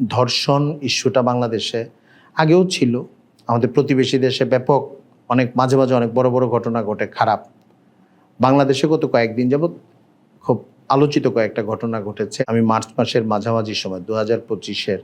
ধর্ষণ ইস্যুটা বাংলাদেশে আগেও ছিল। আমাদের প্রতিবেশী দেশে ব্যাপক, অনেক মাঝে মাঝে অনেক বড় বড় ঘটনা ঘটে, খারাপ। বাংলাদেশে গত কয়েকদিন যাবৎ খুব আলোচিত কয়েকটা ঘটনা ঘটেছে। আমি মার্চ মাসের মাঝামাঝি সময় দু হাজার পঁচিশের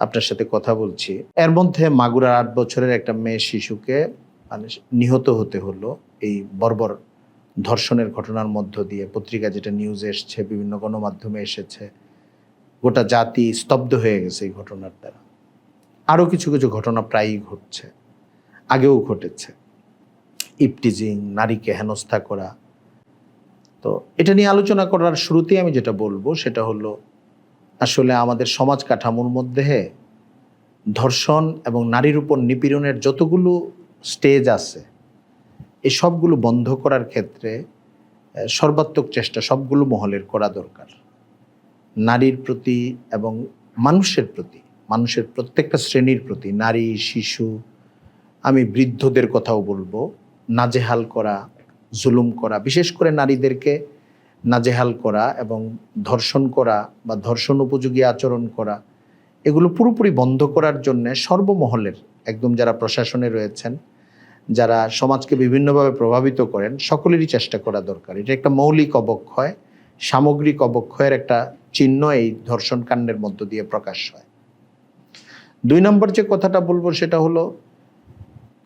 আপনার সাথে কথা বলছি। এর মধ্যে মাগুরার আট বছরের একটা মেয়ে শিশুকে মানে নিহত হতে হলো। এই বর্বর ধর্ষণের ঘটনার মধ্য দিয়ে পত্রিকা যেটা নিউজ এসছে, বিভিন্ন গণমাধ্যমে এসেছে। গোটা জাতি স্তব্ধ হয়ে গেছে এই ঘটনার দ্বারা। আরও কিছু কিছু ঘটনা প্রায়ই ঘটছে, আগেও ঘটেছে। ইপটিজিং, নারীকে হেনস্থা করা। তো এটা নিয়ে আলোচনা করার শুরুতেই আমি যেটা বলব সেটা হলো, আসলে আমাদের সমাজ কাঠামোর মধ্যে ধর্ষণ এবং নারীর উপর নিপীড়নের যতগুলো স্টেজ আছে, এই সবগুলো বন্ধ করার ক্ষেত্রে সর্বাত্মক চেষ্টা সবগুলো মহলের করা দরকার। নারীর প্রতি এবং মানুষের প্রতি, মানুষের প্রত্যেকটা শ্রেণির প্রতি, নারী, শিশু, আমি বৃদ্ধদের কথাও বলব, নাজেহাল করা, জুলুম করা, বিশেষ করে নারীদেরকে নাজেহাল করা এবং ধর্ষণ করা বা ধর্ষণ উপযোগী আচরণ করা, এগুলো পুরোপুরি বন্ধ করার জন্য সর্বমহলের একদম যারা প্রশাসনে রয়েছেন, যারা সমাজকে বিভিন্নভাবে প্রভাবিত করেন, সকলেরই চেষ্টা করা দরকার। এটা একটা মৌলিক অবক্ষয়। সামগ্রিক অবক্ষয়ের একটা চিহ্ন এই ধর্ষণ কাণ্ডের মধ্য দিয়ে প্রকাশ হয়। দুই নম্বর যে কথাটা বলব সেটা হলো,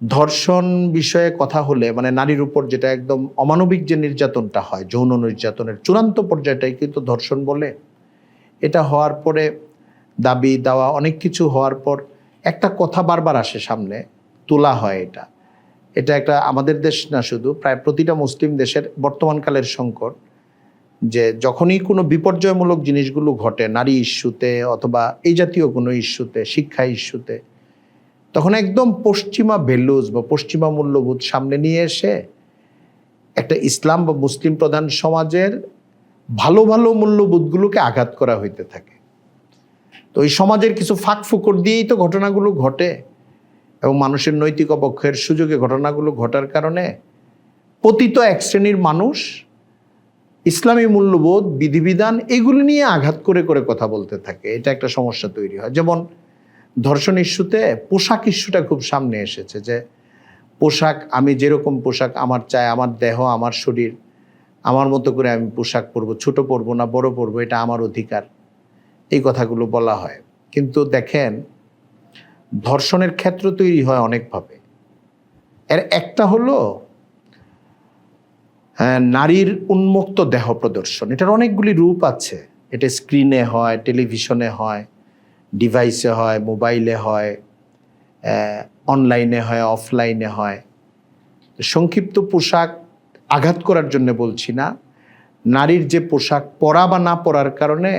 ধর্ষণ বিষয়ে কথা হলে মানে নারীর উপর যেটা একদম অমানবিক যে নির্যাতনটা হয়, যৌন নির্যাতনের চূড়ান্ত পর্যায়টাই কিন্তু ধর্ষণ বলে। এটা হওয়ার পরে দাবি দেওয়া, অনেক কিছু হওয়ার পর একটা কথা বারবার আসে সামনে, তোলা হয় এটা। এটা একটা আমাদের দেশ না শুধু, প্রায় প্রতিটা মুসলিম দেশের বর্তমানকালের সংকট। যে যখনই কোনো বিপর্যয়মূলক জিনিসগুলো ঘটে, নারী ইস্যুতে অথবা এই জাতীয় কোনো ইস্যুতে, শিক্ষা ইস্যুতে, তখন একদম পশ্চিমা ভ্যালুজ বা পশ্চিমা মূল্যবোধ সামনে নিয়ে এসে একটা ইসলাম বা মুসলিম প্রধান সমাজের ভালো ভালো মূল্যবোধগুলোকে আঘাত করা হইতে থাকে। তো এই সমাজের কিছু ফাঁক ফুকর দিয়েই তো ঘটনাগুলো ঘটে এবং মানুষের নৈতিক অবক্ষয়ের সুযোগে ঘটনাগুলো ঘটার কারণে পতিত এক শ্রেণির মানুষ ইসলামী মূল্যবোধ, বিধিবিধান এগুলো নিয়ে আঘাত করে করে কথা বলতে থাকে। এটা একটা সমস্যা তৈরি হয়। যেমন ধর্ষণ ইস্যুতে পোশাক ইস্যুটা খুব সামনে এসেছে যে পোশাক, আমি যেরকম পোশাক আমার চাই, আমার দেহ, আমার শরীর, আমার মতো করে আমি পোশাক পরবো, ছোট পরবো না, বড় পরবো, এটা আমার অধিকার। এই কথাগুলো বলা হয়। কিন্তু দেখেন, ধর্ষণের ক্ষেত্র তৈরি হয় অনেকভাবে। এর একটা হলো নারীর উন্মুক্ত দেহ প্রদর্শন। এটার অনেকগুলি রূপ আছে। এটা স্ক্রিনে হয়, টেলিভিশনে হয়, ডিভাইসে হয়, মোবাইলে হয় অনলাইনে হয়, অফলাইনে হয়। সংক্ষিপ্ত পোশাক আঘাত করার জন্য বলছি না। নারীর যে পোশাক পরা বা না পরার কারণে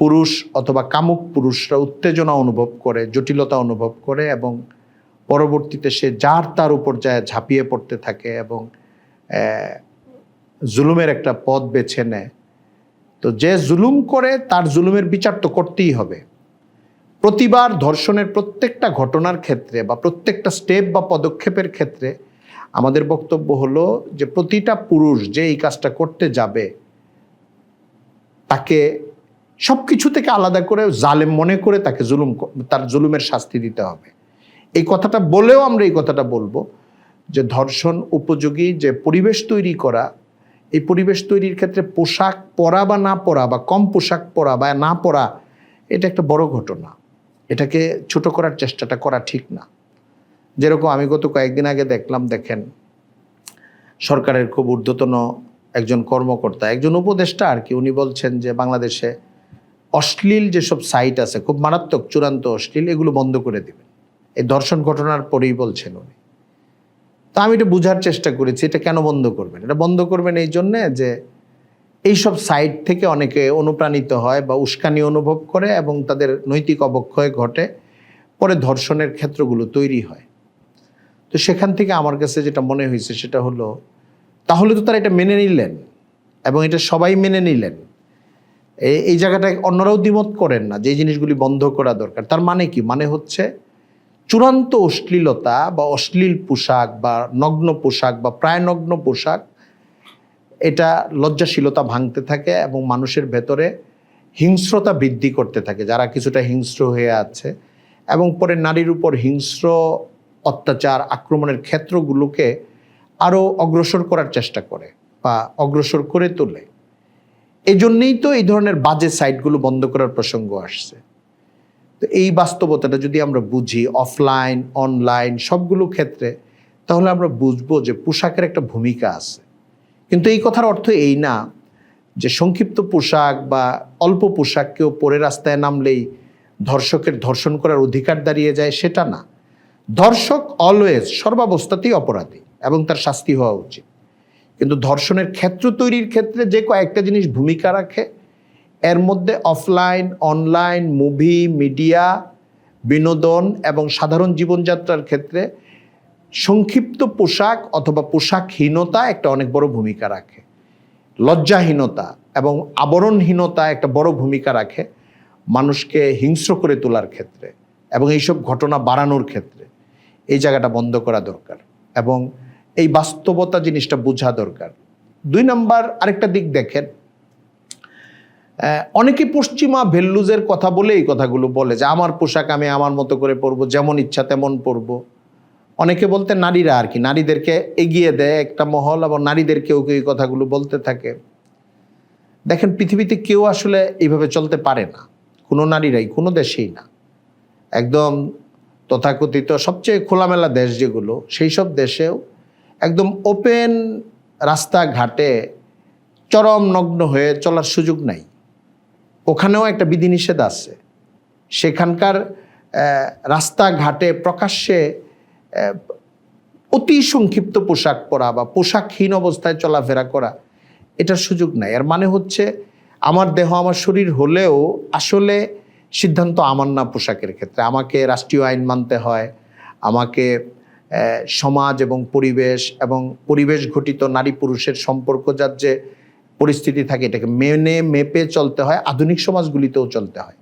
পুরুষ অথবা কামুক পুরুষরা উত্তেজনা অনুভব করে, জটিলতা অনুভব করে এবং পরবর্তীতে সে যার তার উপর যায় ঝাঁপিয়ে পড়তে থাকে এবং জুলুমের একটা পথ বেছে নেয়। তো যে জুলুম করে, তার জুলুমের বিচার তো করতেই হবে। প্রতিবার ধর্ষণের প্রত্যেকটা ঘটনার ক্ষেত্রে বা প্রত্যেকটা স্টেপ বা পদক্ষেপের ক্ষেত্রে আমাদের বক্তব্য হলো যে প্রতিটা পুরুষ যে এই কাজটা করতে যাবে, তাকে সব কিছু থেকে আলাদা করে জালেম মনে করে তাকে জুলুম তার জুলুমের শাস্তি দিতে হবে। এই কথাটা বলেও আমরা এই কথাটা বলব। যে ধর্ষণ উপযোগী, যে পরিবেশ তৈরি করা, এই পরিবেশ তৈরির ক্ষেত্রে পোশাক পরা বা না পরা, বা কম পোশাক পরা বা না পরা, এটা একটা বড় ঘটনা। এটাকে ছোট করার চেষ্টাটা করা ঠিক না। যেরকম আমি গত কয়েকদিন আগে দেখলাম, দেখেন, সরকারের খুব ঊর্ধ্বতন একজন কর্মকর্তা, একজন উপদেষ্টা আর কি, উনি বলছেন যে বাংলাদেশে অশ্লীল যেসব সাইট আছে, খুব মারাত্মক, চূড়ান্ত অশ্লীল, এগুলো বন্ধ করে দিবেন। এই দর্শন ঘটনার পরেই বলছেন উনি। তা আমি এটা বোঝার চেষ্টা করেছি, এটা কেন বন্ধ করবেন? এটা বন্ধ করবেন এই জন্যে যে এইসব সাইট থেকে অনেকে অনুপ্রাণিত হয় বা উস্কানি অনুভব করে এবং তাদের নৈতিক অবক্ষয় ঘটে, পরে ধর্ষণের ক্ষেত্রগুলো তৈরি হয়। তো সেখান থেকে আমার কাছে যেটা মনে হয়েছে সেটা হলো, তাহলে তো তারা এটা মেনে নিলেন এবং এটা সবাই মেনে নিলেন। এই জায়গাটায় অন্যরাও দ্বিমত করেন না যে জিনিসগুলি বন্ধ করা দরকার। তার মানে কি? মানে হচ্ছে চূড়ান্ত অশ্লীলতা বা অশ্লীল পোশাক বা নগ্ন পোশাক বা প্রায় নগ্ন পোশাক, এটা লজ্জাশীলতা ভাঙতে থাকে এবং মানুষের ভেতরে হিংস্রতা বৃদ্ধি করতে থাকে, যারা কিছুটা হিংস্র হয়ে আছে। এবং পরে নারীর উপর হিংস্র অত্যাচার, আক্রমণের ক্ষেত্রগুলোকে আরও অগ্রসর করার চেষ্টা করে বা অগ্রসর করে তোলে। এই জন্যেই তো এই ধরনের বাজে সাইটগুলো বন্ধ করার প্রসঙ্গ আসছে। তো এই বাস্তবতাটা যদি আমরা বুঝি অফলাইন অনলাইন সবগুলো ক্ষেত্রে, তাহলে আমরা বুঝব যে পোশাকের একটা ভূমিকা আছে। কিন্তু এই কথার অর্থ এই না যে সংক্ষিপ্ত পোশাক বা অল্প পোশাক কেউ পরে রাস্তায় নামলেই ধর্ষকের ধর্ষণ করার অধিকার দাঁড়িয়ে যায়, সেটা না। ধর্ষক অলওয়েজ সর্বাবস্থাতেই অপরাধী এবং তার শাস্তি হওয়া উচিত। কিন্তু ধর্ষণের ক্ষেত্র তৈরির ক্ষেত্রে যে কয়েকটা জিনিস ভূমিকা রাখে এর মধ্যে অফলাইন, অনলাইন, মুভি, মিডিয়া, বিনোদন এবং সাধারণ জীবনযাত্রার ক্ষেত্রে সংক্ষিপ্ত পোশাক অথবা পোশাকহীনতা একটা অনেক বড় ভূমিকা রাখে। লজ্জাহীনতা এবং আবরণহীনতা একটা বড় ভূমিকা রাখে মানুষকে হিংস্র করে তোলার ক্ষেত্রে এবং এইসব ঘটনা বাড়ানোর ক্ষেত্রে। এই জায়গাটা বন্ধ করা দরকার এবং এই বাস্তবতা জিনিসটা বোঝা দরকার। দুই নাম্বার আরেকটা দিক দেখেন অনেকে পশ্চিমা ভ্যালুজের কথা বলে এই কথাগুলো বলে যে, আমার পোশাক আমি আমার মতো করে পরবো, যেমন ইচ্ছা তেমন পরব। অনেকে বলতে নারীরা আর কি, নারীদেরকে এগিয়ে দেয় একটা মহল এবং নারীদেরকেও কেউ এই কথাগুলো বলতে থাকে। দেখেন, পৃথিবীতে কেউ আসলে এইভাবে চলতে পারে না। কোনো নারীরাই, কোনো দেশেই না। একদম তথাকথিত সবচেয়ে খোলামেলা দেশ যেগুলো, সেই সব দেশেও একদম ওপেন রাস্তাঘাটে চরম নগ্ন হয়ে চলার সুযোগ নাই। ওখানেও একটা বিধিনিষেধ আছে। সেখানকার রাস্তাঘাটে প্রকাশ্যে অতি সংক্ষিপ্ত পোশাক পরা বা পোশাকহীন অবস্থায় চলাফেরা করা, এটার সুযোগ নাই। এর মানে হচ্ছে, আমার দেহ আমার শরীর হলেও আসলে সিদ্ধান্ত আমার না পোশাকের ক্ষেত্রে। আমাকে রাষ্ট্রীয় আইন মানতে হয়, আমাকে সমাজ এবং পরিবেশ এবং পরিবেশ ঘটিত নারী পুরুষের সম্পর্ক যার যে পরিস্থিতি থাকে, এটাকে মেনে মেপে চলতে হয়, আধুনিক সমাজগুলিতেও চলতে হয়।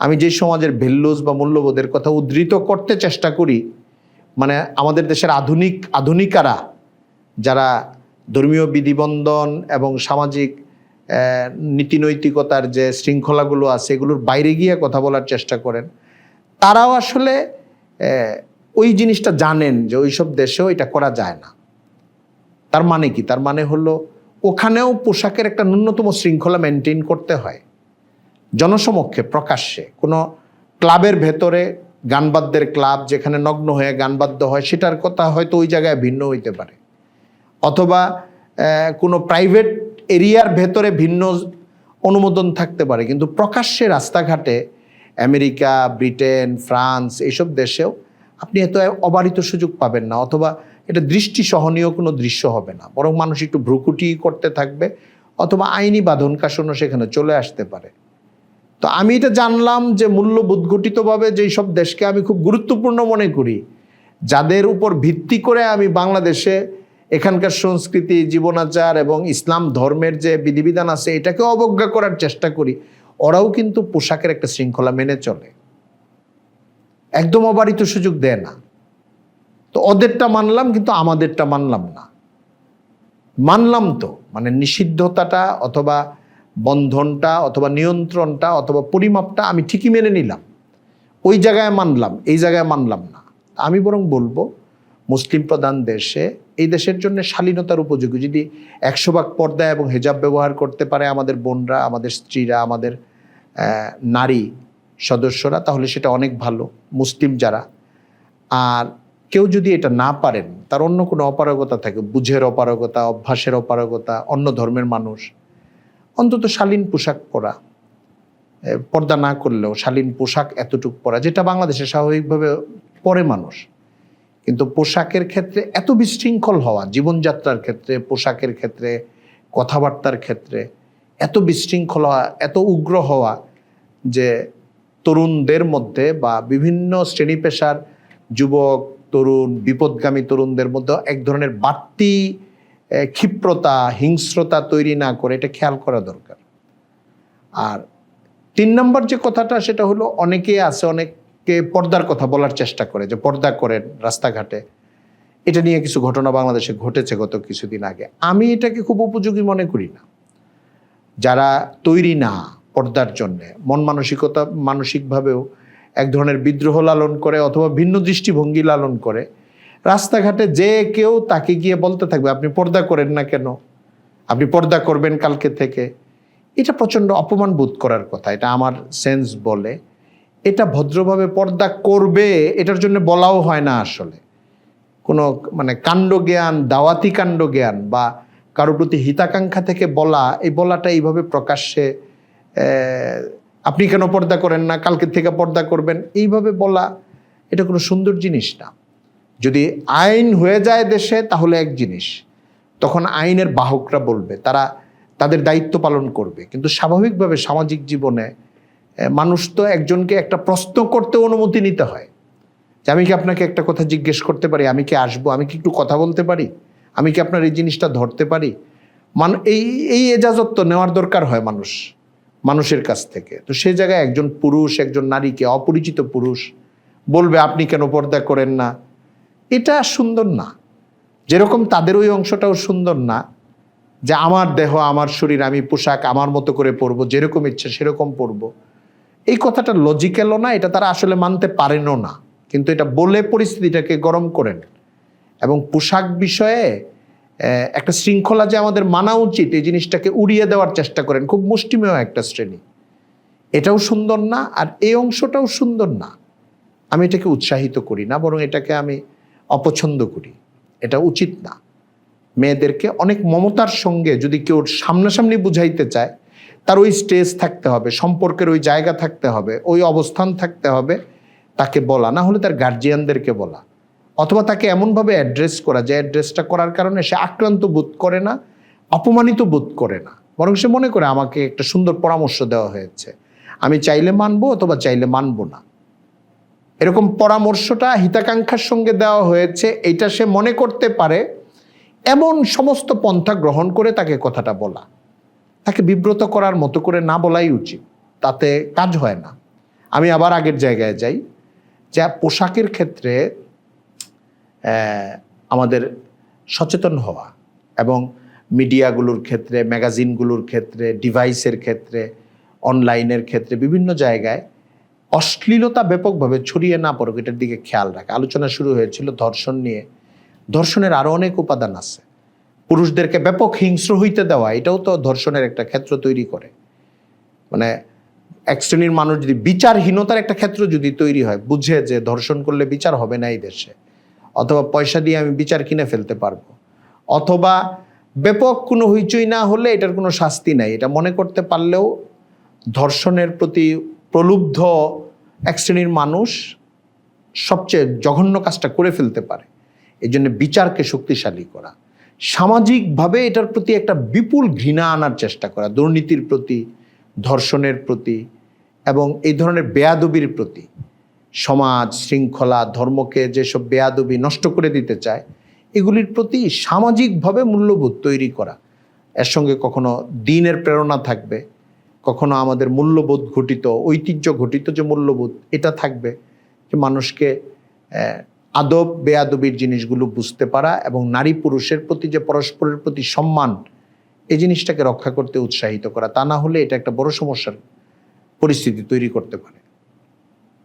আমি যে সমাজের ভ্যালুজ বা মূল্যবোধের কথা উদ্ধৃত করতে চেষ্টা করি মানে আমাদের দেশের আধুনিক, আধুনিকারা যারা ধর্মীয় বিধিবন্ধন এবং সামাজিক নীতিনৈতিকতার যে শৃঙ্খলাগুলো আছে, এগুলোর বাইরে গিয়ে কথা বলার চেষ্টা করেন, তারাও আসলে ওই জিনিসটা জানেন যে ওইসব দেশেও এটা করা যায় না। তার মানে কি? তার মানে হলো ওখানেও পোশাকের একটা ন্যূনতম শৃঙ্খলা মেনটেন করতে হয়। জনসমক্ষে, প্রকাশ্যে, কোনো ক্লাবের ভেতরে গানবাদ্যের ক্লাব যেখানে নগ্ন হয়ে গানবাদ্য হয়, সেটার কথা হয়তো ওই জায়গায় ভিন্ন হইতে পারে। অথবা কোনো প্রাইভেট এরিয়ার ভেতরে ভিন্ন অনুমোদন থাকতে পারে, কিন্তু প্রকাশ্যে রাস্তাঘাটে আমেরিকা, ব্রিটেন, ফ্রান্স, এইসব দেশেও আপনি এত অবারিত সুযোগ পাবেন না। অথবা এটা দৃষ্টি সহনীয় কোনো দৃশ্য হবে না। বরং মানুষ একটু ভ্রুকুটি করতে থাকবে অথবা আইনি বাঁধন কাশনও সেখানে চলে আসতে পারে। তো আমি এটা জানলাম যে মূল্যবোধ গঠিতভাবে যেই সব দেশকে আমি খুব গুরুত্বপূর্ণ মনে করি, যাদের উপর ভিত্তি করে আমি বাংলাদেশে এখানকার সংস্কৃতি, জীবনাচার এবং ইসলাম ধর্মের যে বিধিবিধান আছে এটাকে অবজ্ঞা করার চেষ্টা করি, ওরাও কিন্তু পোশাকের একটা শৃঙ্খলা মেনে চলে। একদম অবারিত সুযোগ দেয় না। তো ওদেরটা মানলাম, কিন্তু আমাদেরটা মানলাম না। মানলাম তো মানে নিষিদ্ধতাটা অথবা বন্ধনটা অথবা নিয়ন্ত্রণটা অথবা পরিমাপটা আমি ঠিকই মেনে নিলাম। ওই জায়গায় মানলাম, এই জায়গায় মানলাম না। আমি বরং বলব, মুসলিম প্রধান দেশে, এই দেশের জন্য শালীনতার উপযোগী। যদি একশো ভাগ পর্দা এবং হেজাব ব্যবহার করতে পারে আমাদের বোনরা, আমাদের স্ত্রীরা, আমাদের নারী সদস্যরা, তাহলে সেটা অনেক ভালো, মুসলিম যারা। আর কেউ যদি এটা না পারেন, তার অন্য কোনো অপারগতা থাকে। বুঝের অপারগতা, অভ্যাসের অপারগতা, অন্য ধর্মের মানুষ। অন্তত শালীন পোশাক পরা। পর্দা না করলেও শালীন পোশাক এতটুকু পরা, যেটা বাংলাদেশে স্বাভাবিকভাবে পরে মানুষ। কিন্তু পোশাকের ক্ষেত্রে এত বিশৃঙ্খল হওয়া, জীবনযাত্রার ক্ষেত্রে, পোশাকের ক্ষেত্রে, কথাবার্তার ক্ষেত্রে, এত বিশৃঙ্খল হওয়া, এত উগ্র হওয়া যে তরুণদের মধ্যে বা বিভিন্ন শ্রেণি পেশার যুবক তরুণ, বিপদগামী তরুণদের মধ্যে এক ধরনের বাড়তি ক্ষিপ্রতা, হিংস্রতা তৈরি না করে এটা খেয়াল করা দরকার। আর তিন নম্বর যে কথাটা সেটা হলো অনেকে আছে, অনেককে পর্দার কথা বলার চেষ্টা করে, যে পর্দা করেন রাস্তাঘাটে। এটা নিয়ে কিছু ঘটনা বাংলাদেশে ঘটেছে গত কিছুদিন আগে। আমি এটাকে খুব উপযোগী মনে করি না। যারা তৈরি না পর্দার জন্যে, মন মানসিকতা, মানসিকভাবেও এক ধরনের বিদ্রোহ লালন করে অথবা ভিন্ন দৃষ্টিভঙ্গি লালন করে। রাস্তাঘাটে যে কেউ তাকে গিয়ে বলতে থাকবে, আপনি পর্দা করেন না কেন? আপনি পর্দা করবেন কালকে থেকে? এটা প্রচণ্ড অপমান বোধ করার কথা, এটা আমার সেন্স বলে। এটা ভদ্রভাবে পর্দা করবে, এটার জন্য বলাও হয় না আসলে। কোনো মানে কাণ্ড জ্ঞান, দাওয়াতি কাণ্ড জ্ঞান বা কারোর প্রতি হিতাকাঙ্ক্ষা থেকে বলা, এই বলাটা এইভাবে প্রকাশ্যে আপনি কেন পর্দা করেন না? কালকে থেকে পর্দা করবেন। এইভাবে বলা, এটা কোনো সুন্দর জিনিস না। যদি আইন হয়ে যায় দেশে, তাহলে এক জিনিস, তখন আইনের বাহকরা বলবে, তারা তাদের দায়িত্ব পালন করবে। কিন্তু স্বাভাবিকভাবে সামাজিক জীবনে মানুষ তো একজনকে একটা প্রশ্ন করতে অনুমতি নিতে হয়। যে আমি কি আপনাকে একটা কথা জিজ্ঞেস করতে পারি? আমি কি আসব? আমি কি একটু কথা বলতে পারি? আমি কি আপনার এই জিনিসটা ধরতে পারি? মান, এই এই এজাজত তো নেওয়ার দরকার হয় মানুষ। মানুষের কাছ থেকে। তো সে জায়গায় একজন পুরুষ, একজন নারীকে অপরিচিত পুরুষ বলবে, আপনি কেন পর্দা করেন না? এটা সুন্দর না। যেরকম তাদের ওই অংশটাও সুন্দর না, যে আমার দেহ, আমার শরীর, আমি পোশাক, আমার মতো করে পরবো, যেরকম ইচ্ছে সেরকম পরবো। এই কথাটা লজিক্যালও না, এটা তারা আসলে মানতে পারেনও না। কিন্তু এটা বলে পরিস্থিতিটাকে গরম করেন এবং পোশাক বিষয়ে একটা শৃঙ্খলা যে আমাদের মানা উচিত, এই জিনিসটাকে উড়িয়ে দেওয়ার চেষ্টা করেন, খুব মুষ্টিমেয় একটা শ্রেণি। এটাও সুন্দর না, আর এই অংশটাও সুন্দর না। আমি এটাকে উৎসাহিত করি না, বরং এটাকে আমি অপছন্দ করি। এটা উচিত না। মেয়েদেরকে অনেক মমতার সঙ্গে যদি কেউ সামনাসামনি বুঝাইতে চায়, তার ওই স্টেজ থাকতে হবে, সম্পর্কের ওই জায়গা থাকতে হবে, ওই অবস্থান থাকতে হবে, তাকে বলা, না হলে তার গার্জিয়ানদেরকে বলা। অথবা তাকে এমনভাবে অ্যাড্রেস করা, যে অ্যাড্রেসটা করার কারণে সে আক্রান্ত বোধ করে না, অপমানিত বোধ করে না। বরং সে মনে করে, আমাকে একটা সুন্দর পরামর্শ দেওয়া হয়েছে। আমি চাইলে মানবো অথবা চাইলে মানবো না। এরকম পরামর্শটা হিতাকাঙ্ক্ষার সঙ্গে দেওয়া হয়েছে, এটা সে মনে করতে পারে। এমন সমস্ত পন্থা গ্রহণ করে তাকে কথাটা বলা। তাকে বিব্রত করার মতো করে না বলাই উচিত। তাতে কাজ হয় না। আমি আবার আগের জায়গায় যাই। যা পোশাকের ক্ষেত্রে আমাদের সচেতন হওয়া এবং মিডিয়াগুলোর ক্ষেত্রে, ম্যাগাজিনগুলোর ক্ষেত্রে, ডিভাইসের ক্ষেত্রে, অনলাইনের ক্ষেত্রে বিভিন্ন জায়গায় অশ্লীলতা ব্যাপকভাবে ছড়িয়ে না পড়ুক, এটার দিকে খেয়াল রাখা। আলোচনা শুরু হয়েছিল ধর্ষণ নিয়ে। ধর্ষণের আরও অনেক উপাদান আছে। পুরুষদেরকে ব্যাপক হিংস্র হইতে দেওয়া, এটাও তো ধর্ষণের একটা ক্ষেত্র তৈরি করে। মানে এক শ্রেণির মানুষ যদি বিচারহীনতার একটা ক্ষেত্র যদি তৈরি হয়, বুঝে যে ধর্ষণ করলে বিচার হবে না এই দেশে। অথবা পয়সা দিয়ে আমি বিচার কিনে ফেলতে পারব। অথবা ব্যাপক কোনো হইচই না হলে এটার কোনো শাস্তি নাই। এটা মনে করতে পারলেও ধর্ষণের প্রতি প্রলুব্ধ এক শ্রেণির মানুষ সবচেয়ে জঘন্য কাজটা করে ফেলতে পারে। এই জন্য বিচারকে শক্তিশালী করা। সামাজিকভাবে এটার প্রতি একটা বিপুল ঘৃণা আনার চেষ্টা করা। দুর্নীতির প্রতি, ধর্ষণের প্রতি এবং এই ধরনের বেয়াদবির প্রতি। সমাজ, শৃঙ্খলা, ধর্মকে যেসব বেয়াদবি নষ্ট করে দিতে চায়, এগুলির প্রতি সামাজিকভাবে মূল্যবোধ তৈরি করা। এর সঙ্গে কখনো দিনের প্রেরণা থাকবে, কখনো আমাদের মূল্যবোধ ঘটিত, ঐতিহ্য ঘটিত যে মূল্যবোধ, এটা থাকবে যে মানুষকে আদব, বেয়াদবির জিনিসগুলো বুঝতে পারা এবং নারী পুরুষের প্রতি যে পরস্পরের প্রতি সম্মান, এই জিনিসটাকে রক্ষা করতে উৎসাহিত করা। তা না হলে এটা একটা বড় সমস্যার পরিস্থিতি তৈরি করতে পারে।